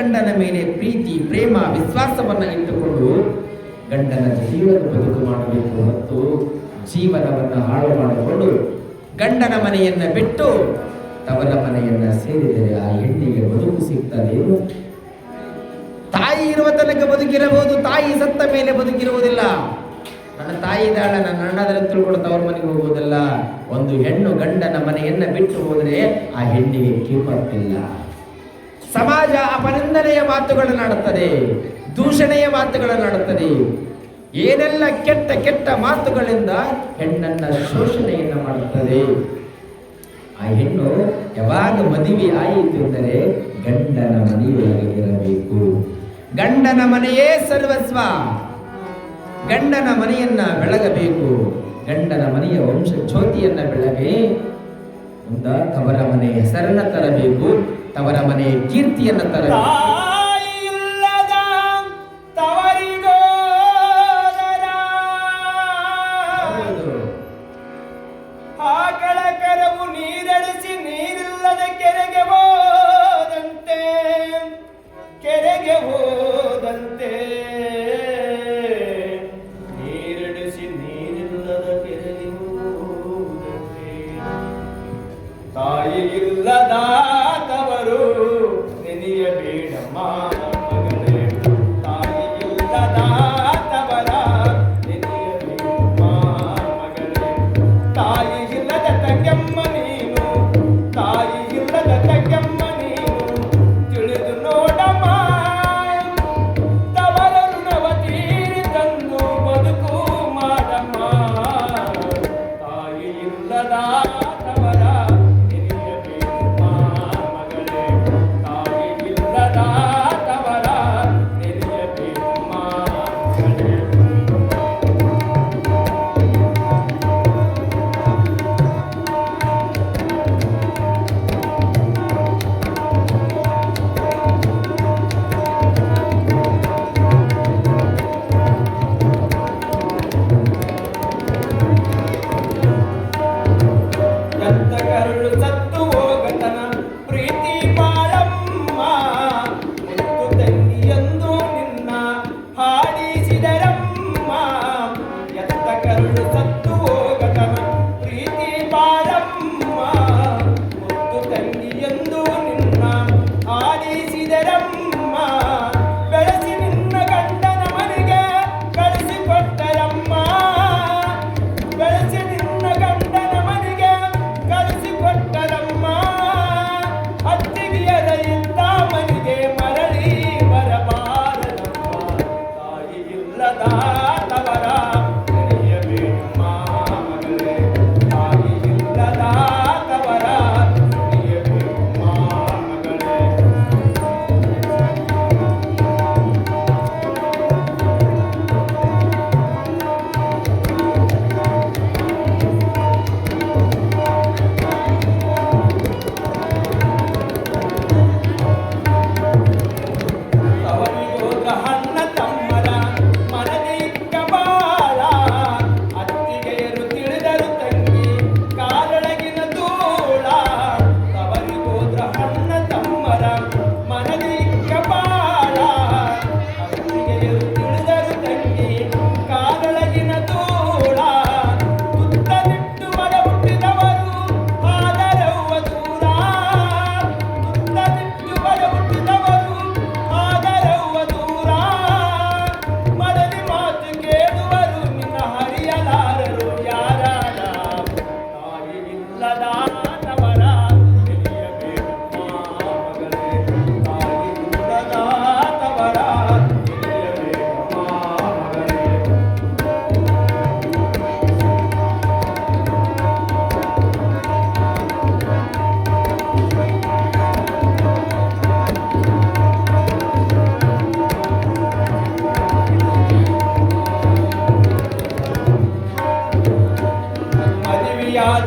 ಗಂಡನ ಮೇಲೆ ಪ್ರೀತಿ, ಪ್ರೇಮ, ವಿಶ್ವಾಸವನ್ನು ಇಟ್ಟುಕೊಂಡು ಗಂಡನ ಜೀವನ ಬದುಕು ಮಾಡಬೇಕು ಮತ್ತು ಜೀವನವನ್ನು ಹಾಳು ಮಾಡಿಕೊಂಡು ಗಂಡನ ಮನೆಯನ್ನು ಬಿಟ್ಟು ತವರ ಮನೆಯನ್ನು ಸೇರಿದರೆ ಆ ಹೆಣ್ಣಿಗೆ ಬದುಕು ಸಿಗ್ತದೆ ತಾಯಿ ಇರುವ ತನಕ ಬದುಕಿರಬಹುದು, ತಾಯಿ ಸತ್ತ ಮೇಲೆ ಬದುಕಿರುವುದಿಲ್ಲ. ನನ್ನ ತಾಯಿ ದಾಳ ನನ್ನ ಅಣ್ಣದಲ್ಲಿ ತಿಳ್ಕೊಂಡು ತವರ ಮನೆಗೆ ಹೋಗುವುದಿಲ್ಲ. ಒಂದು ಹೆಣ್ಣು ಗಂಡನ ಮನೆಯನ್ನ ಬಿಟ್ಟು ಹೋದರೆ ಆ ಹೆಣ್ಣಿಗೆ ಕಿಮ್ಮತ್ತಿಲ್ಲ. ಸಮಾಜ ಅಪನಿಂದನೆಯ ಮಾತುಗಳನ್ನು ಆಡುತ್ತದೆ ದೂಷಣೆಯ ಮಾತುಗಳನ್ನು ಆಡುತ್ತದೆ ಏನೆಲ್ಲ ಕೆಟ್ಟ ಕೆಟ್ಟ ಮಾತುಗಳಿಂದ ಹೆಣ್ಣನ್ನ ಶೋಷಣೆಯನ್ನು ಮಾಡುತ್ತದೆ. ಆ ಹೆಣ್ಣು ಯಾವಾಗ ಮದುವೆ ಆಯಿತು ಎಂದರೆ ಗಂಡನ ಮನೆಯೊಳಗೆ ಇರಬೇಕು. ಗಂಡನ ಮನೆಯೇ ಸರ್ವಸ್ವ. ಗಂಡನ ಮನೆಯನ್ನ ಬೆಳಗಬೇಕು. ಗಂಡನ ಮನೆಯ ವಂಶ ಜ್ಯೋತಿಯನ್ನ ಬೆಳಗಿ ಮುಂದ ಕವರ ಮನೆಯ ಹೆಸರನ್ನ ತರಬೇಕು. ತವರ ಮನೆ ಕೀರ್ತಿಯನ್ನು ತರಬೇಕು ಇಲ್ಲದ ತವರ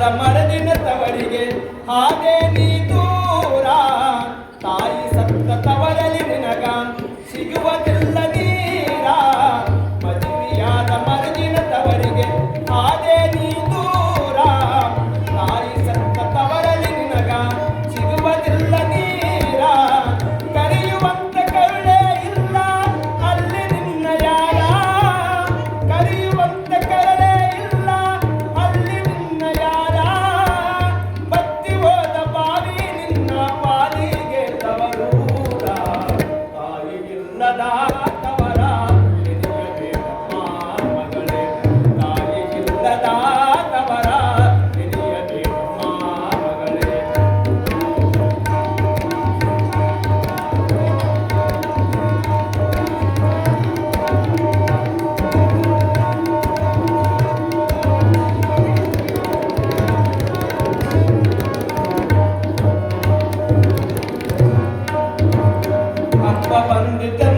ಮದುವೆಯಾದ ಮರದಿನ ತವರಿಗೆ ಹಾಗೆ ನೀ ದೂರ ತಾಯಿ ಸತ್ತ ತವರಲಿ ನಿನಗ ಸಿಗುವುದಿಲ್ಲ But it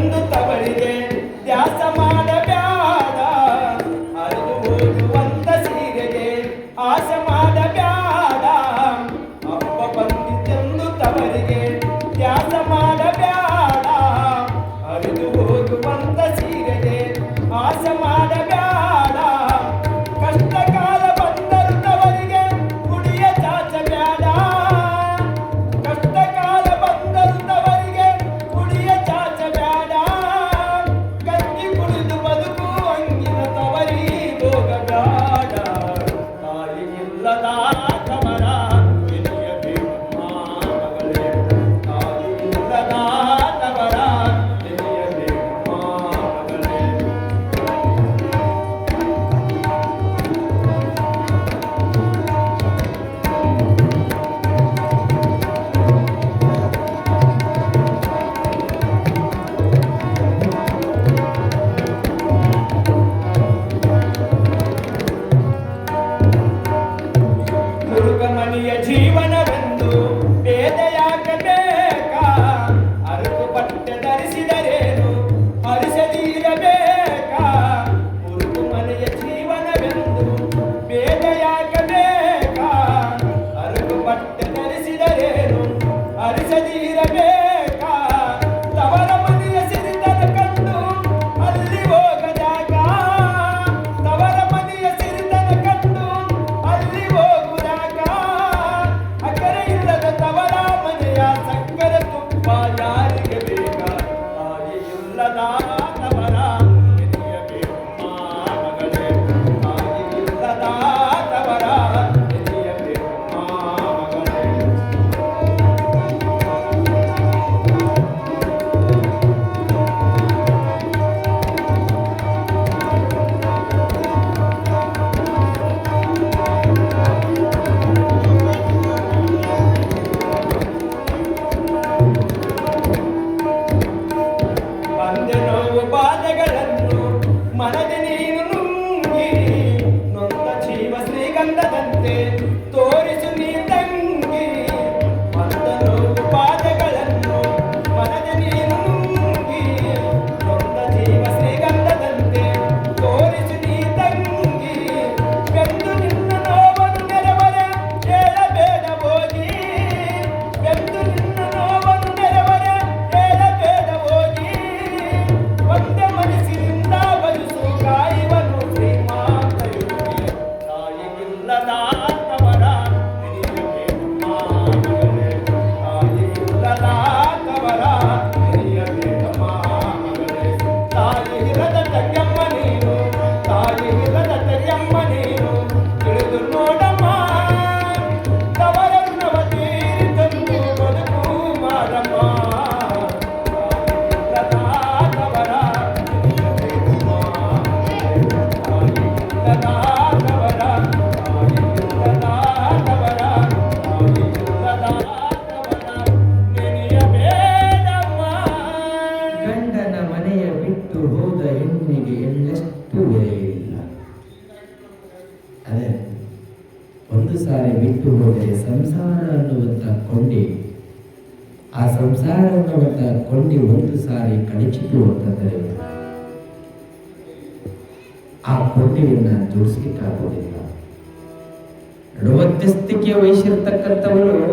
ಬಿಟ್ಟು ಹೋದರೆ ಸಂಸಾರ ಅನ್ನುವಂಥ ಕೊಂಡಿ, ಆ ಸಂಸಾರ ಅನ್ನುವಂಥ ಕೊಂಡಿ ಒಂದು ಸಾರಿ ಕಳಚಿತು ಅಂತಂದರೆ ಆ ಕೊಂಡಿಯನ್ನು ಜೋಡಿಸ್ಲಿಕ್ಕಾಗೋದಿಲ್ಲ. ನಡುವತ್ಯಸ್ತಿಕೆ ವಹಿಸಿರ್ತಕ್ಕಂಥವರು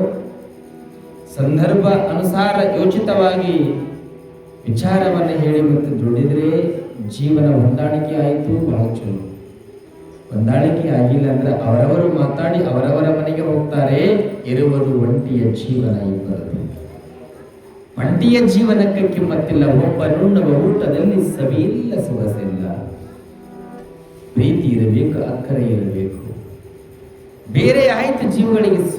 ಸಂದರ್ಭ ಅನುಸಾರ ಯೋಚಿತವಾಗಿ ವಿಚಾರವನ್ನು ಹೇಳಿ ಮತ್ತು ದುಡಿದರೆ ಜೀವನ ಹೊಂದಾಣಿಕೆ ಆಯಿತು, ಬಹಳ ಚಲೋ. ಹೊಂದಾಣಿಕೆ ಆಗಿಲ್ಲ ಅಂದ್ರೆ ಅವರವರು ಮಾತಾಡಿ ಅವರವರ ಮನೆಗೆ ಹೋಗ್ತಾರೆ. ಇರುವುದು ಒಂಟಿಯ ಜೀವನ ಇಬ್ಬರು ಒಂಟಿಯ ಜೀವನಕ್ಕೆ ಕಿಮ್ಮತ್ತಿಲ್ಲ. ಒಬ್ಬನು ನಮ್ಮ ಊಟದಲ್ಲಿ ಸವಿಯಿಲ್ಲ, ಸೊಗಸಿಲ್ಲ. ಪ್ರೀತಿ ಇರಬೇಕು, ಅಕ್ಕರೆ ಇರಬೇಕು. ಬೇರೆ ಆಯ್ತು ಜೀವಗಳಿಗೆ